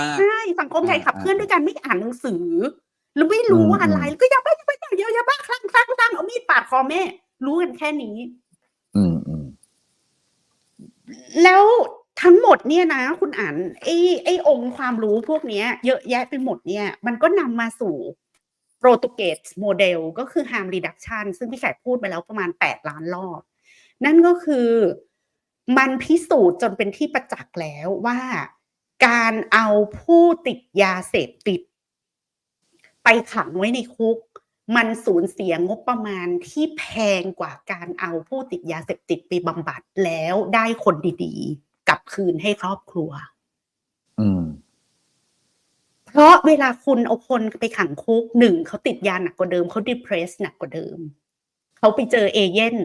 มาก ใช่สังคมไทยขับเคลื่อนด้วยการไม่อ่านหนังสือ แล้วไม่รู้ว่าอะไรแล้วก็อย่าบ้าอย่าบ้าอย่าอย่าบ้าคลั่งคลั่งคลั่งเอามีดปาดคอแม่ รู้กันแค่นี้ อืมอืมแล้วทั้งหมดเนี่ยนะ คุณอ่านไอ้ไอ้องค์ความรู้พวกเนี้ย เยอะแยะไปหมดเนี่ย มันก็นำมาสู่โปรตุเกสโมเดลก็คือ harm reduction ซึ่งพี่แขกพูดไปแล้วประมาณ 8 ล้านรอบ นั่นก็คือมันพิสูจน์จนเป็นที่ประจักษ์แล้วว่า การเอาผู้ติดยาเสพติด ไปขังไว้ในคุก มันสูญเสียงบประมาณที่แพงกว่าการเอาผู้ติดยาเสพติดไปบำบัดแล้วได้คนดีๆ กลับคืนให้ครอบครัวอืมเพราะเวลาคุณเอาคนไปขังคุกหนึ่งเขาติดยาหนักกว่าเดิมเขาดิเพรสหนักกว่าเดิม เขาไปเจอเอเย่น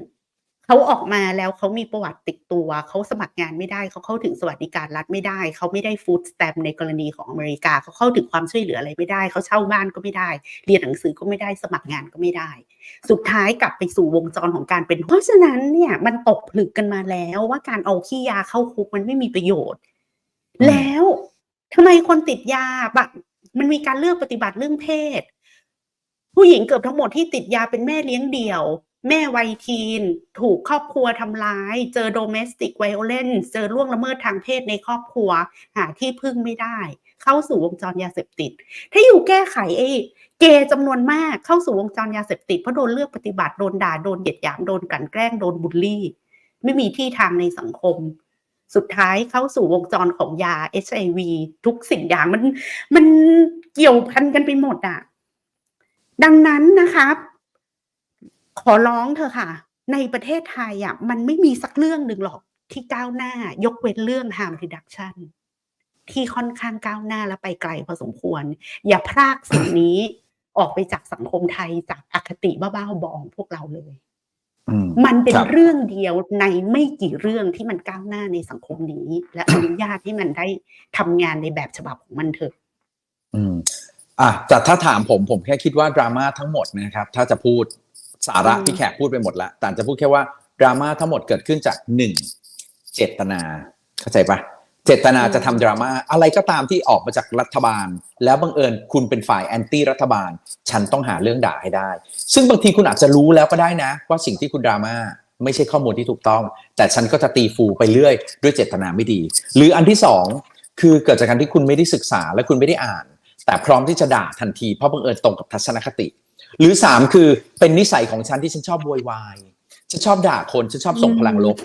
เขาออกมาแล้วเขามีประวัติติดตัว เขาสมัครงานไม่ได้เขาเข้าถึงสวัสดิการรัฐไม่ได้ เขาไม่ได้ฟู้ดสแตมในกรณีของอเมริกาเขาเข้าถึงความช่วยเหลืออะไรไม่ได้ เขาเช่าบ้านก็ไม่ได้ เรียนหนังสือก็ไม่ได้สมัครงานก็ไม่ได้ สุดท้ายกลับไปสู่วงจรของการเป็น เพราะฉะนั้นเนี่ยมันตกผลึกกันมาแล้วว่าการเอาขี้ยาเข้าคุกมันไม่มีประโยชน์อืมแล้วทำไมคนติดยาแบบมันมีการเลือกปฏิบัติเรื่องเพศ ผู้หญิงเกือบทั้งหมดที่ติดยาเป็นแม่เลี้ยงเดี่ยว แม่วัยทีน ถูกครอบครัวทำร้าย เจอ domestic violence เจอล่วงละเมิดทางเพศในครอบครัว หาที่พึ่งไม่ได้ เข้าสู่วงจรยาเสพติด ถ้าอยู่แก้ไขไอ้เกย์จำนวนมากเข้าสู่วงจรยาเสพติดเพราะโดนเลือกปฏิบัติโดนด่าโดนเหยียดหยามโดนกลั่นแกล้งโดนบูลลี่ ไม่มีที่ทางในสังคม สุดท้ายเข้าสู่วงจรของยา HIV ทุกสิ่งอย่างมันมันเกี่ยวพันกันไปหมดอะดังนั้นนะครับ ขอร้องเธอะค่ะ ในประเทศไทยอะมันไม่มีสักเรื่องหนึ่งหรอกที่ก้าวหน้ายกเว้นเรื่อง harm reduction ที่ค่อนข้างก้าวหน้าและไปไกลพอสมควร อย่าพรากสิ่งนี้ออกไปจากสังคมไทยจากอคติบ้าๆบองพวกเราเลยอืมมันเป็นครับเรื่องเดียวในไม่กี่เรื่องที่มันก้าวหน้าในสังคมนี้ และอนุญาตให้มันได้ทำงานในแบบฉบับของมันเถอะอืม อะแต่ถ้าถามผมผมแค่คิดว่าดราม่าทั้งหมดนะครับ ถ้าจะพูด สาระอืมที่แขกพูดไปหมดละแต่จะพูดแค่ว่าดราม่าทั้งหมดเกิดขึ้นจากหนึ่งเจตนาเข้าใจปะเจตนาจะทำดราม่าอะไรก็ตามที่ออกมาจากรัฐบาล แล้วบังเอิญคุณเป็นฝ่ายแอนตี้รัฐบาล ฉันต้องหาเรื่องด่าให้ได้ ซึ่งบางทีคุณอาจจะรู้แล้วก็ได้นะ ว่าสิ่งที่คุณดราม่าไม่ใช่ข้อมูลที่ถูกต้อง แต่ฉันก็จะตีฟูไปเรื่อย ด้วยเจตนาไม่ดี หรืออันที่สองคือเกิดจากการที่คุณไม่ได้ศึกษาและคุณไม่ได้อ่าน แต่พร้อมที่จะด่าทันทีเพราะบังเอิญตรงกับทัศนคติ หรือสามคือเป็นนิสัยของฉันที่ฉันชอบโวยวายฉันชอบด่าคนฉันชอบส่งพลังลบ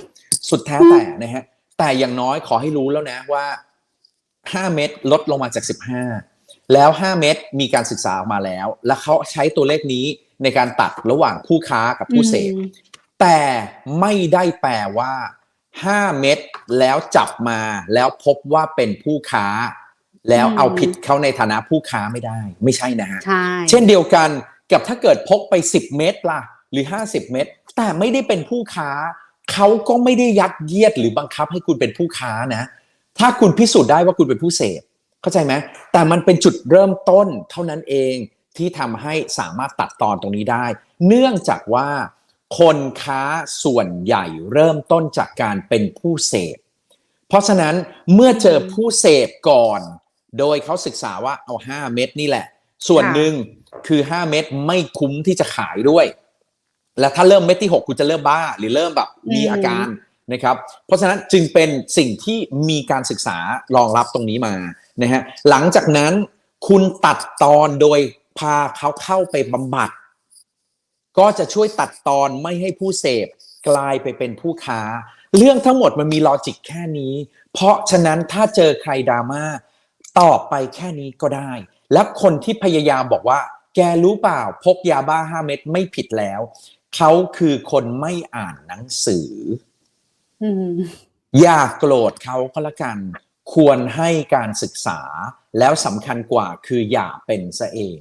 สุดแท้แต่นะฮะ แต่อย่างน้อยขอให้รู้แล้วนะว่า5เม็ดลดลงมาจาก15แล้ว5เม็ดมีการศึกษาออกมาแล้ว แล้วเขาใช้ตัวเลขนี้ในการตัดระหว่างผู้ค้ากับผู้เสพอืมแต่ไม่ได้แปลว่า5เม็ดแล้วจับมาแล้วพบว่าเป็นผู้ค้า แล้วเอาผิดเขาในฐานะผู้ค้าไม่ได้ ไม่ใช่นะฮะใช่เช่นเดียวกัน กับถ้าเกิดพกไป 10 เมตรล่ะหรือ 50 เมตร แต่ไม่ได้เป็นผู้ค้า เขาก็ไม่ได้ยัดเยียดหรือบังคับให้คุณเป็นผู้ค้านะ ถ้าคุณพิสูจน์ได้ว่าคุณเป็นผู้เสพเข้าใจไหมแต่มันเป็นจุดเริ่มต้นเท่านั้นเองที่ทำให้สามารถตัดตอนตรงนี้ได้ เนื่องจากว่าคนค้าส่วนใหญ่เริ่มต้นจากการเป็นผู้เสพ เพราะฉะนั้นเมื่อเจอผู้เสพก่อน โดยเขาศึกษาว่าเอา 5 เม็ดนี่แหละ ส่วนหนึ่ง คือ 5 เม็ดไม่คุ้มที่จะขายด้วย และถ้าเริ่มเม็ดที่ 6 คุณจะเริ่มบ้า หรือเริ่มแบบมีอาการนะครับ เพราะฉะนั้นจึงเป็นสิ่งที่มีการศึกษารองรับตรงนี้มานะฮะหลังจากนั้นคุณตัดตอนโดยพาเขาเข้าไปบำบัด ก็จะช่วยตัดตอนไม่ให้ผู้เสพกลายไปเป็นผู้ค้า เรื่องทั้งหมดมันมีลอจิกแค่นี้ เพราะฉะนั้นถ้าเจอใครดราม่าตอบไปแค่นี้ก็ได้ และคนที่พยายามบอกว่า แกรู้เปล่า พกยาบ้าห้าเม็ดไม่ผิดแล้ว เขาคือคนไม่อ่านหนังสืออืมอย่าโกรธเขาก็แล้วกัน ควรให้การศึกษาแล้วสำคัญกว่าคืออย่าเป็นซะเอง